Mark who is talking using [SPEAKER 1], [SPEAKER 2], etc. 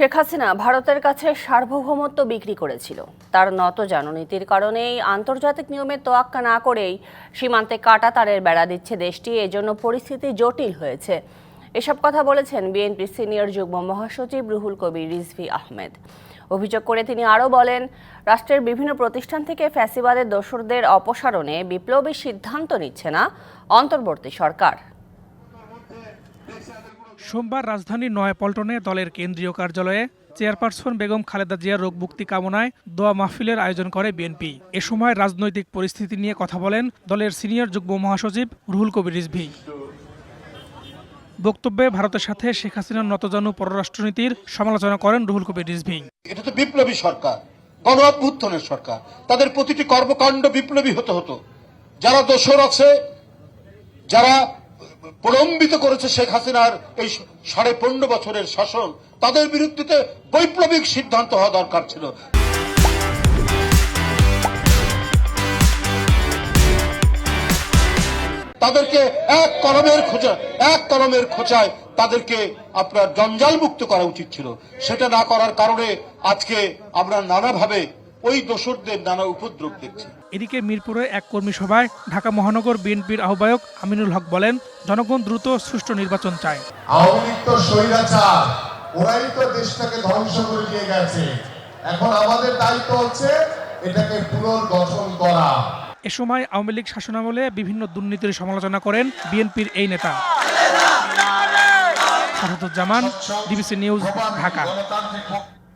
[SPEAKER 1] শেখ হাসিনা ভারতের কাছে সার্বভৌমত্ব বিক্রি করেছিল তার নত জাননীতির কারণেই আন্তর্জাতিক নিয়মে তোয়াক্কা না করেই সীমান্তে কাটা তারের বেড়া দিচ্ছে দেশটি এজন্য পরিস্থিতি জটিল হয়েছে এসব কথা বলেছেন বিএনপি সিনিয়র যুগ্ম মহাসচিব রুহুল কবির রিজভি আহমেদ অভিযোগ করে তিনি আরও বলেন রাষ্ট্রের বিভিন্ন প্রতিষ্ঠান থেকে ফ্যাসিবাদের দোসরদের অপসারণে বিপ্লবী সিদ্ধান্ত নিচ্ছে না অন্তর্বর্তী সরকার
[SPEAKER 2] সোমবার রাজধানীর নয়াপল্টনে দলের কেন্দ্রীয় কার্যালয়ে চেয়ারপারসন বেগম খালেদা জিয়ার রোগ মুক্তি কামনায় দোয়া মাহফিলের আয়োজন করে বিএনপি এ সময় রাজনৈতিক পরিস্থিতি নিয়ে কথা বলেন দলের সিনিয়র যুগ্ম মহাসচিব রুহুল কবির রিজভি বক্তব্যে ভারতের সাথে শেখ হাসিনার নতজানু পররাষ্ট্রনীতির সমালোচনা করেন রুহুল কবির রিজভি
[SPEAKER 3] এটা তো বিপ্লবী সরকার গণঅভ্যুত্থানের সরকার তাদের প্রতিটি কর্মকাণ্ড বিপ্লবী হতে হতো যারা দোষর আছে যারা প্রলম্বিত করেছে শেখ হাসিনার এই সাড়ে পনেরো বছরের শাসন তাদের বিরুদ্ধে বৈপ্লবিক সিদ্ধান্ত হওয়া দরকার ছিল তাদেরকে এক কলমের খোঁজা এক কলমের খোঁচায় তাদেরকে আপনার জঞ্জাল মুক্ত করা উচিত ছিল সেটা না করার কারণে আজকে আমরা নানাভাবে ওই দোষরদের নানা উপদ্রব দেখছে
[SPEAKER 2] এদিকে মিরপুরে এক কর্মী সভায় ঢাকা মহানগর বিএনপির আহ্বায়ক আমিনুল হক বলেন জনগণ দ্রুত সুষ্ঠু নির্বাচন চায়
[SPEAKER 4] আওয়ামী লীগ তো স্বৈরাচার ওরাই তো দেশটাকে ধ্বংস করে দিয়ে গেছে এখন আমাদের দায়িত্ব হচ্ছে এটাকে পুনর্গঠন করা
[SPEAKER 2] এ সময় আওয়ামী লীগ শাসনামলে বিভিন্ন দুর্নীতির সমালোচনা করেন বিএনপির এই নেতা সাহাদুজ্জামান ডিবিসি নিউজ ঢাকা